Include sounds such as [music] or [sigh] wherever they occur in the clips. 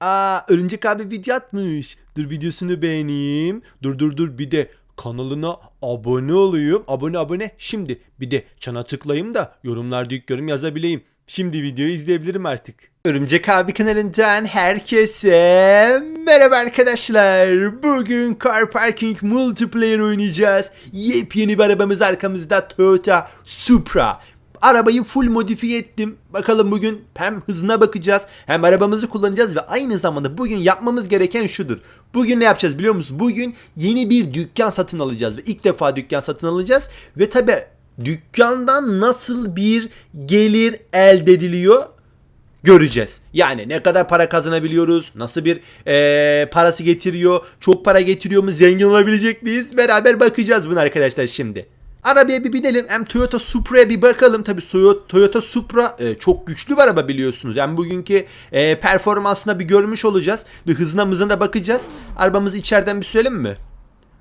Aa Örümcek abi video atmış. Dur videosunu beğeneyim. Dur dur dur bir de kanalına abone olayım. Abone abone. Şimdi bir de çana tıklayayım da yorumlarda ilk yorum yazabileyim. Şimdi videoyu izleyebilirim artık. Örümcek abi kanalından herkese merhaba arkadaşlar. Bugün Car Parking Multiplayer oynayacağız. Yepyeni bir arabamız arkamızda Toyota Supra. Arabayı full modifiye ettim. Bakalım bugün hem hızına bakacağız hem arabamızı kullanacağız ve aynı zamanda bugün yapmamız gereken şudur. Bugün ne yapacağız biliyor musun? Bugün yeni bir dükkan satın alacağız ve ilk defa dükkan satın alacağız ve tabi dükkandan nasıl bir gelir elde ediliyor göreceğiz. Yani ne kadar para kazanabiliyoruz, nasıl bir eee, parası getiriyor, çok para getiriyor mu, zengin olabilecek miyiz? Beraber bakacağız bunu arkadaşlar şimdi. Arabaya bir binelim. Hem Toyota Supra'ya bir bakalım. Tabii Toyo- Toyota Supra e, çok güçlü bir araba biliyorsunuz. Yani bugünkü e, performansına bir görmüş olacağız. Bir hızına mızına da bakacağız. Arabamızı içeriden bir sürelim mi?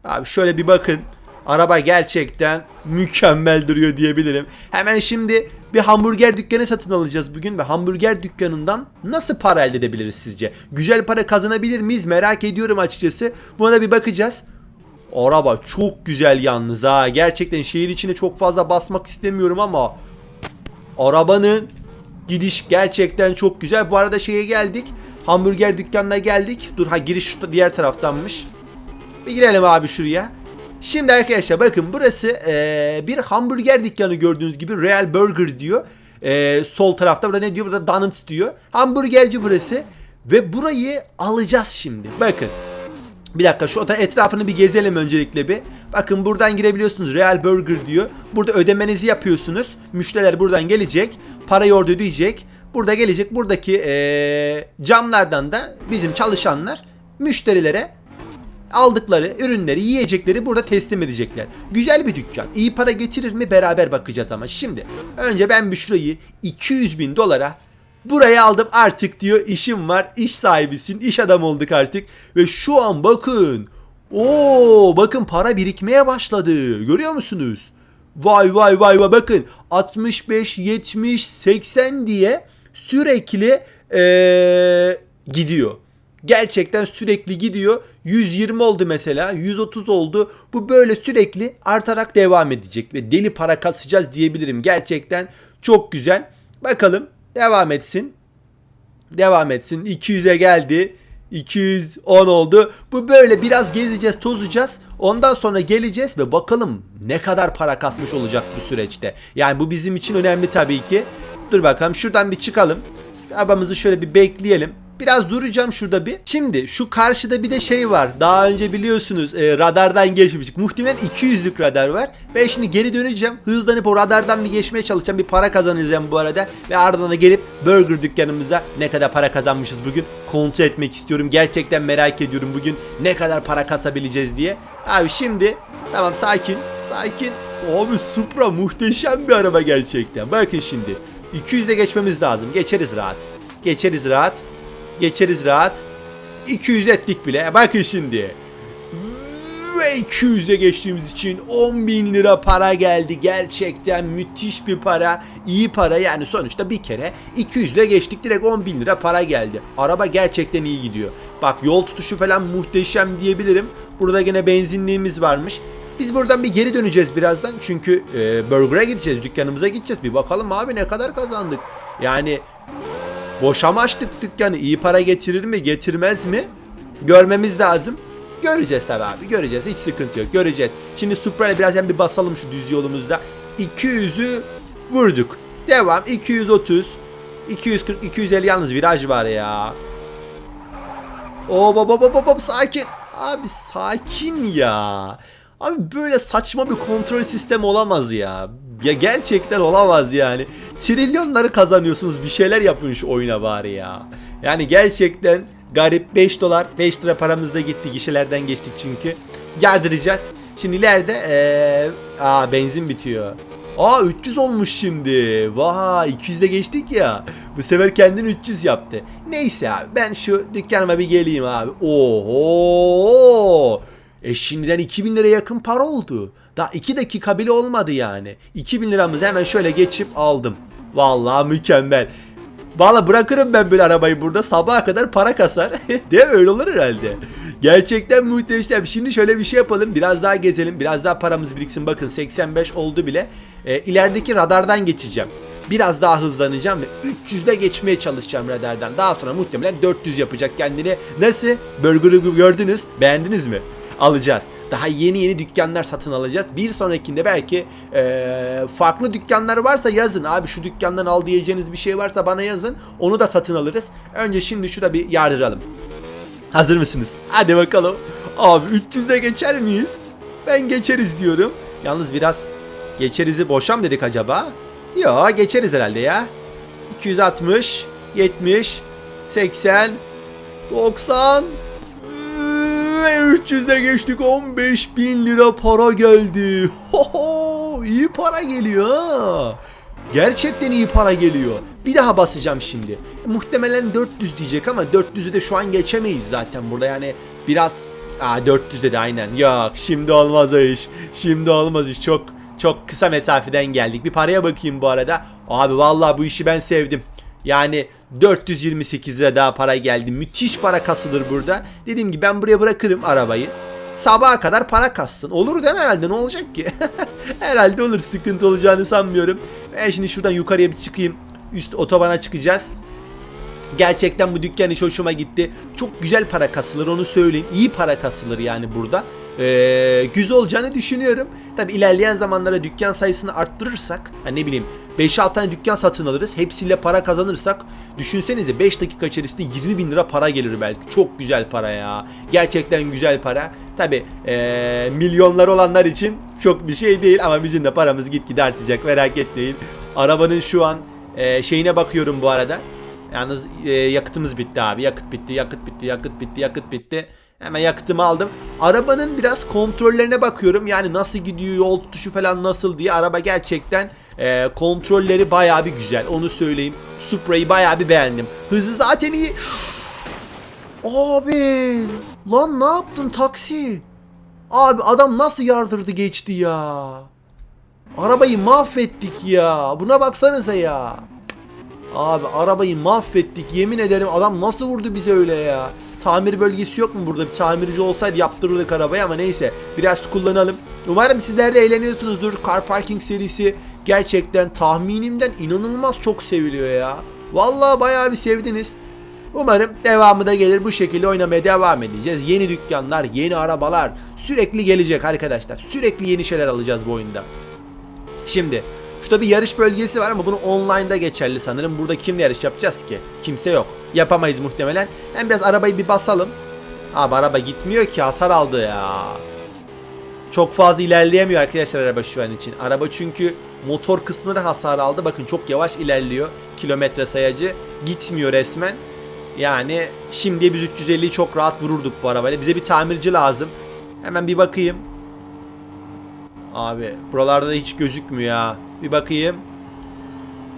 Abi şöyle bir bakın. Araba gerçekten mükemmel duruyor diyebilirim. Hemen şimdi bir hamburger dükkanı satın alacağız bugün ve hamburger dükkanından nasıl para elde edebiliriz sizce? Güzel para kazanabilir miyiz merak ediyorum açıkçası. Buna da bir bakacağız. Araba çok güzel yalnız ha. Gerçekten şehir içine çok fazla basmak istemiyorum ama arabanın gidiş gerçekten çok güzel. Bu arada şeye geldik. Hamburger dükkanına geldik. Dur ha giriş şu diğer taraftanmış. Bir girelim abi şuraya. Şimdi arkadaşlar bakın burası eee, bir hamburger dükkanı gördüğünüz gibi Real Burger diyor. Eee, sol tarafta burada ne diyor? Burada Donuts diyor. Hamburgerci burası. Ve burayı alacağız şimdi. Bakın. Bir dakika şu otel etrafını bir gezelim öncelikle bir. Bakın buradan girebiliyorsunuz. Real Burger diyor. Burada ödemenizi yapıyorsunuz. Müşteriler buradan gelecek. Parayı orada ödeyecek. Burada gelecek. Buradaki eee, camlardan da bizim çalışanlar müşterilere aldıkları ürünleri, yiyecekleri burada teslim edecekler. Güzel bir dükkan. İyi para getirir mi beraber bakacağız ama. Şimdi önce ben bir şurayı 200 bin dolara buraya aldım artık diyor işim var, iş sahibisin, iş adam olduk artık. Ve şu an bakın. Oo bakın para birikmeye başladı. Görüyor musunuz? Vay vay vay vay bakın 65, 70, 80 diye sürekli eee, gidiyor. Gerçekten sürekli gidiyor. 120 oldu mesela, 130 oldu. Bu böyle sürekli artarak devam edecek ve deli para kasacağız diyebilirim. Gerçekten çok güzel. Bakalım devam etsin. Devam etsin. 200'e geldi. 210 oldu. Bu böyle biraz gezeceğiz, tozacağız. Ondan sonra geleceğiz ve bakalım ne kadar para kasmış olacak bu süreçte. Yani bu bizim için önemli tabii ki. Dur bakalım şuradan bir çıkalım. Arabamızı şöyle bir bekleyelim. Biraz duracağım şurada bir. Şimdi şu karşıda bir de şey var. Daha önce biliyorsunuz e, radardan geçmiştik. Muhtemelen 200'lük radar var. Ben şimdi geri döneceğim. Hızlanıp o radardan bir geçmeye çalışacağım. Bir para kazanacağım bu arada. Ve ardından da gelip burger dükkanımıza ne kadar para kazanmışız bugün kontrol etmek istiyorum. Gerçekten merak ediyorum bugün ne kadar para kasabileceğiz diye. Abi şimdi tamam sakin sakin. Abi Supra muhteşem bir araba gerçekten. Bakın şimdi 200'de geçmemiz lazım. Geçeriz rahat. Geçeriz rahat. Geçeriz rahat. 200 ettik bile. Bakın şimdi. Ve 200'e geçtiğimiz için 10 bin lira para geldi. Gerçekten müthiş bir para. iyi para yani sonuçta bir kere 200 ile geçtik direkt 10 bin lira para geldi. Araba gerçekten iyi gidiyor. Bak yol tutuşu falan muhteşem diyebilirim. Burada gene benzinliğimiz varmış. Biz buradan bir geri döneceğiz birazdan. Çünkü e, Burger'a gideceğiz. Dükkanımıza gideceğiz. Bir bakalım abi ne kadar kazandık. Yani Boşa açtık dükkanı? İyi para getirir mi? Getirmez mi? Görmemiz lazım. Göreceğiz tabi abi. Göreceğiz. Hiç sıkıntı yok. Göreceğiz. Şimdi Supra'yla birazdan bir basalım şu düz yolumuzda. 200'ü vurduk. Devam. 230. 240, 250 yalnız viraj var ya. Oo baba baba baba sakin. Abi sakin ya. Abi böyle saçma bir kontrol sistemi olamaz ya. Ya gerçekten olamaz yani. Trilyonları kazanıyorsunuz bir şeyler yapın şu oyuna bari ya. Yani gerçekten garip 5 dolar 5 lira paramız da gitti gişelerden geçtik çünkü. Yardıracağız. Şimdi ileride ee, aa benzin bitiyor. Aa 300 olmuş şimdi. Vay 200'de geçtik ya. Bu sefer kendini 300 yaptı. Neyse abi ben şu dükkanıma bir geleyim abi. Oho. E şimdiden 2000 liraya yakın para oldu. Daha 2 dakika bile olmadı yani. 2000 liramızı hemen şöyle geçip aldım. Vallahi mükemmel. Valla bırakırım ben böyle arabayı burada sabaha kadar para kasar. [laughs] Değil mi? Öyle olur herhalde. Gerçekten muhteşem. Şimdi şöyle bir şey yapalım. Biraz daha gezelim. Biraz daha paramız biriksin. Bakın 85 oldu bile. Ee, ilerideki radardan geçeceğim. Biraz daha hızlanacağım ve 300'de geçmeye çalışacağım radardan. Daha sonra muhtemelen 400 yapacak kendini. Nasıl? Burger'ı gördünüz. Beğendiniz mi? Alacağız. Daha yeni yeni dükkanlar satın alacağız. Bir sonrakinde belki eee, farklı dükkanlar varsa yazın. Abi şu dükkandan al diyeceğiniz bir şey varsa bana yazın. Onu da satın alırız. Önce şimdi şurada bir yardıralım. Hazır mısınız? Hadi bakalım. Abi 300'de geçer miyiz? Ben geçeriz diyorum. Yalnız biraz geçerizi boşam dedik acaba? Yo geçeriz herhalde ya. 260, 70, 80, 90 ve 300'de geçtik 15 bin lira para geldi. Hoho, iyi para geliyor ha. Gerçekten iyi para geliyor. Bir daha basacağım şimdi. Muhtemelen 400 diyecek ama 400'ü de şu an geçemeyiz zaten burada yani biraz Aa 400 dedi aynen. Yok şimdi olmaz o iş. Şimdi olmaz iş. Çok çok kısa mesafeden geldik. Bir paraya bakayım bu arada. Abi vallahi bu işi ben sevdim. Yani 428 lira daha para geldi. Müthiş para kasılır burada. Dediğim gibi ben buraya bırakırım arabayı. Sabaha kadar para kassın. Olur değil mi herhalde? Ne olacak ki? [laughs] herhalde olur. Sıkıntı olacağını sanmıyorum. Ben şimdi şuradan yukarıya bir çıkayım. Üst otobana çıkacağız. Gerçekten bu dükkan iş hoşuma gitti. Çok güzel para kasılır onu söyleyeyim. İyi para kasılır yani burada. Ee, güzel olacağını düşünüyorum. Tabi ilerleyen zamanlara dükkan sayısını arttırırsak, hani ne bileyim 5-6 tane dükkan satın alırız. Hepsiyle para kazanırsak düşünsenize 5 dakika içerisinde 20 bin lira para gelir belki. Çok güzel para ya. Gerçekten güzel para. Tabi ee, milyonlar olanlar için çok bir şey değil ama bizim de paramız gitgide artacak merak etmeyin. Arabanın şu an ee, şeyine bakıyorum bu arada. Yalnız e, yakıtımız bitti abi. Yakıt bitti, yakıt bitti, yakıt bitti, yakıt bitti. Hemen yakıtımı aldım. Arabanın biraz kontrollerine bakıyorum. Yani nasıl gidiyor, yol tutuşu falan nasıl diye. Araba gerçekten e, kontrolleri bayağı bir güzel. Onu söyleyeyim. Supra'yı bayağı bir beğendim. Hızı zaten iyi. Abi lan ne yaptın taksi? Abi adam nasıl yardırdı geçti ya. Arabayı mahvettik ya. Buna baksanıza ya. Abi arabayı mahvettik. Yemin ederim adam nasıl vurdu bize öyle ya. Tamir bölgesi yok mu burada? Bir tamirci olsaydı yaptırırdık arabayı ama neyse. Biraz kullanalım. Umarım sizler de eğleniyorsunuzdur. Car Parking serisi gerçekten tahminimden inanılmaz çok seviliyor ya. Vallahi bayağı bir sevdiniz. Umarım devamı da gelir. Bu şekilde oynamaya devam edeceğiz. Yeni dükkanlar, yeni arabalar sürekli gelecek arkadaşlar. Sürekli yeni şeyler alacağız bu oyunda. Şimdi Şurada bir yarış bölgesi var ama bunu online'da geçerli sanırım. Burada kimle yarış yapacağız ki? Kimse yok. Yapamayız muhtemelen. Hem biraz arabayı bir basalım. Abi araba gitmiyor ki hasar aldı ya. Çok fazla ilerleyemiyor arkadaşlar araba şu an için. Araba çünkü motor kısmında hasar aldı. Bakın çok yavaş ilerliyor. Kilometre sayacı. Gitmiyor resmen. Yani şimdi biz 350'yi çok rahat vururduk bu arabayla. Bize bir tamirci lazım. Hemen bir bakayım. Abi buralarda da hiç gözükmüyor ya. Bir bakayım.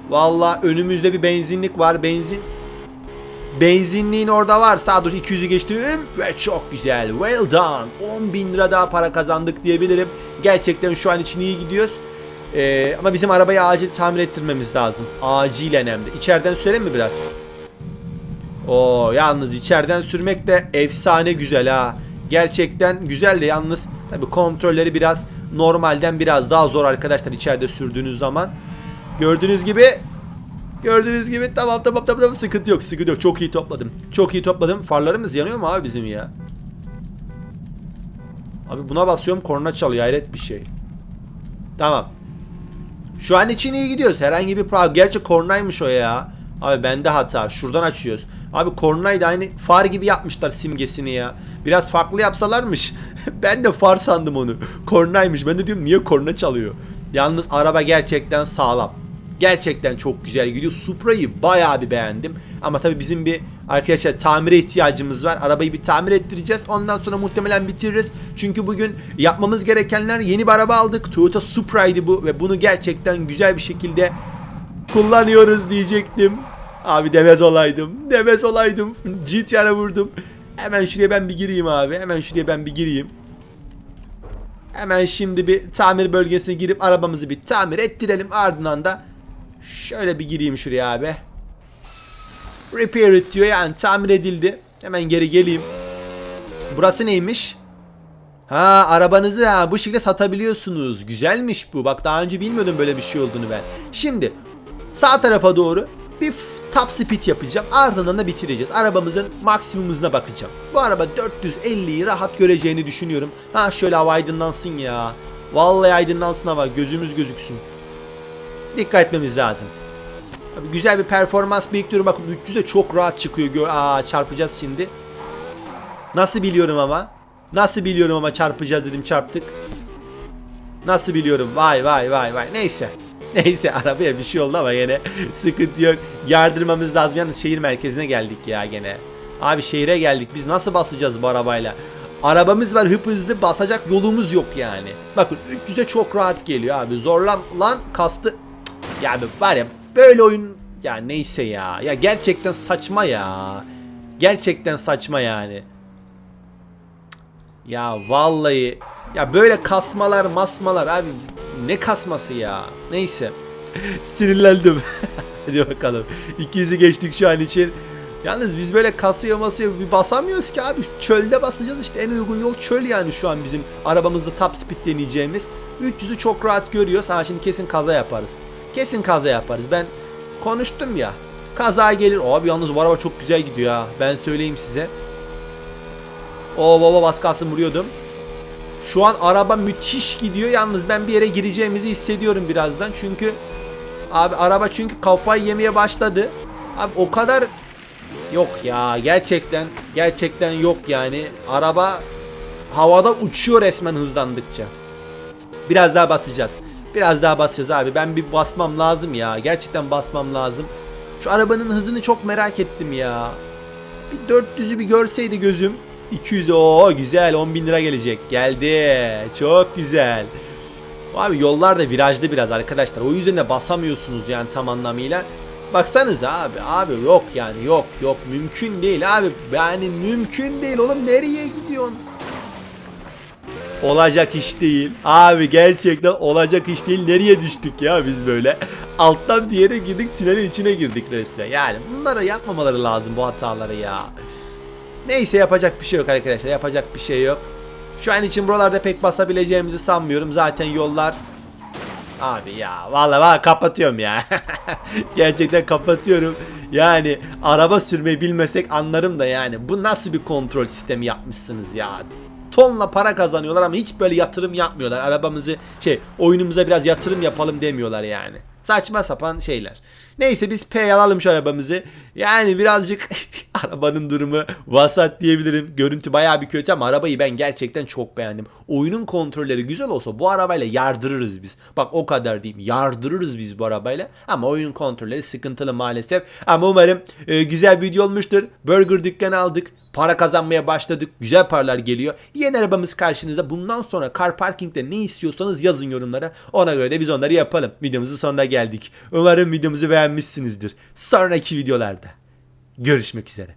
Valla önümüzde bir benzinlik var. Benzin. Benzinliğin orada var. Sağ dur 200'ü geçtim ve çok güzel. Well done. 10 bin lira daha para kazandık diyebilirim. Gerçekten şu an için iyi gidiyoruz. Ee, ama bizim arabayı acil tamir ettirmemiz lazım. Acilen hem de. İçeriden sürelim mi biraz? Oo yalnız içeriden sürmek de efsane güzel ha. Gerçekten güzel de yalnız tabi kontrolleri biraz normalden biraz daha zor arkadaşlar içeride sürdüğünüz zaman. Gördüğünüz gibi Gördüğünüz gibi tamam tamam tamam sıkıntı yok sıkıntı yok çok iyi topladım. Çok iyi topladım. Farlarımız yanıyor mu abi bizim ya? Abi buna basıyorum korna çalıyor hayret bir şey. Tamam. Şu an için iyi gidiyoruz. Herhangi bir problem. Gerçi kornaymış o ya. Abi bende hata. Şuradan açıyoruz. Abi kornayı da aynı far gibi yapmışlar simgesini ya. Biraz farklı yapsalarmış. [laughs] ben de far sandım onu. Kornaymış. Ben de diyorum niye korna çalıyor. Yalnız araba gerçekten sağlam. Gerçekten çok güzel gidiyor. Supra'yı bayağı bir beğendim. Ama tabii bizim bir arkadaşlar tamire ihtiyacımız var. Arabayı bir tamir ettireceğiz. Ondan sonra muhtemelen bitiririz. Çünkü bugün yapmamız gerekenler yeni bir araba aldık. Toyota Supra'ydı bu ve bunu gerçekten güzel bir şekilde kullanıyoruz diyecektim. Abi demez olaydım. Demez olaydım. GTR'a vurdum. Hemen şuraya ben bir gireyim abi. Hemen şuraya ben bir gireyim. Hemen şimdi bir tamir bölgesine girip arabamızı bir tamir ettirelim. Ardından da şöyle bir gireyim şuraya abi. Repair it diyor yani tamir edildi. Hemen geri geleyim. Burası neymiş? Ha arabanızı ha, bu şekilde satabiliyorsunuz. Güzelmiş bu. Bak daha önce bilmiyordum böyle bir şey olduğunu ben. Şimdi sağ tarafa doğru bir top speed yapacağım. Ardından da bitireceğiz. Arabamızın maksimum hızına bakacağım. Bu araba 450'yi rahat göreceğini düşünüyorum. Ha şöyle hava aydınlansın ya. Vallahi aydınlansın hava. Gözümüz gözüksün. Dikkat etmemiz lazım. Abi güzel bir performans bekliyorum. Bakın 300'e çok rahat çıkıyor. Gör Aa çarpacağız şimdi. Nasıl biliyorum ama? Nasıl biliyorum ama çarpacağız dedim çarptık. Nasıl biliyorum? Vay vay vay vay. Neyse. [laughs] Neyse arabaya bir şey oldu ama gene [laughs] sıkıntı yok. Yardırmamız lazım. Yalnız şehir merkezine geldik ya gene. Abi şehire geldik. Biz nasıl basacağız bu arabayla? Arabamız var hıp hızlı basacak yolumuz yok yani. Bakın 300'e çok rahat geliyor abi. Zorlan lan kastı. Cık, Ya abi var ya böyle oyun ya neyse ya. Ya gerçekten saçma ya. Gerçekten saçma yani. Ya vallahi ya böyle kasmalar masmalar abi ne kasması ya. Neyse. [laughs] Sinirlendim. [laughs] Hadi bakalım. 200'ü geçtik şu an için. Yalnız biz böyle kasıyor masıyor bir basamıyoruz ki abi. Çölde basacağız işte en uygun yol çöl yani şu an bizim arabamızda top speed deneyeceğimiz. 300'ü çok rahat görüyoruz. Ha şimdi kesin kaza yaparız. Kesin kaza yaparız. Ben konuştum ya. Kaza gelir. Abi yalnız bu araba çok güzel gidiyor ha. Ben söyleyeyim size. O baba bas kalsın vuruyordum. Şu an araba müthiş gidiyor. Yalnız ben bir yere gireceğimizi hissediyorum birazdan. Çünkü abi araba çünkü kafayı yemeye başladı. Abi o kadar yok ya gerçekten gerçekten yok yani. Araba havada uçuyor resmen hızlandıkça. Biraz daha basacağız. Biraz daha basacağız abi. Ben bir basmam lazım ya. Gerçekten basmam lazım. Şu arabanın hızını çok merak ettim ya. Bir 400'ü bir görseydi gözüm. 200 o güzel 10 bin lira gelecek. Geldi. Çok güzel. Abi yollar da virajlı biraz arkadaşlar. O yüzden de basamıyorsunuz yani tam anlamıyla. Baksanız abi abi yok yani yok yok mümkün değil abi yani mümkün değil oğlum nereye gidiyorsun? Olacak iş değil. Abi gerçekten olacak iş değil. Nereye düştük ya biz böyle? Alttan bir yere girdik tünelin içine girdik resmen. Yani bunları yapmamaları lazım bu hataları ya. Neyse yapacak bir şey yok arkadaşlar. Yapacak bir şey yok. Şu an için buralarda pek basabileceğimizi sanmıyorum. Zaten yollar Abi ya vallahi vallahi kapatıyorum ya. [laughs] Gerçekten kapatıyorum. Yani araba sürmeyi bilmesek anlarım da yani. Bu nasıl bir kontrol sistemi yapmışsınız ya. Tonla para kazanıyorlar ama hiç böyle yatırım yapmıyorlar. Arabamızı şey oyunumuza biraz yatırım yapalım demiyorlar yani. Saçma sapan şeyler. Neyse biz P alalım şu arabamızı. Yani birazcık [laughs] arabanın durumu vasat diyebilirim. Görüntü bayağı bir kötü ama arabayı ben gerçekten çok beğendim. Oyunun kontrolleri güzel olsa bu arabayla yardırırız biz. Bak o kadar diyeyim. Yardırırız biz bu arabayla. Ama oyun kontrolleri sıkıntılı maalesef. Ama umarım e, güzel bir video olmuştur. Burger dükkanı aldık. Para kazanmaya başladık. Güzel paralar geliyor. Yeni arabamız karşınızda. Bundan sonra car parking'de ne istiyorsanız yazın yorumlara. Ona göre de biz onları yapalım. Videomuzun sonuna geldik. Umarım videomuzu beğenmişsinizdir. Sonraki videolarda görüşmek üzere.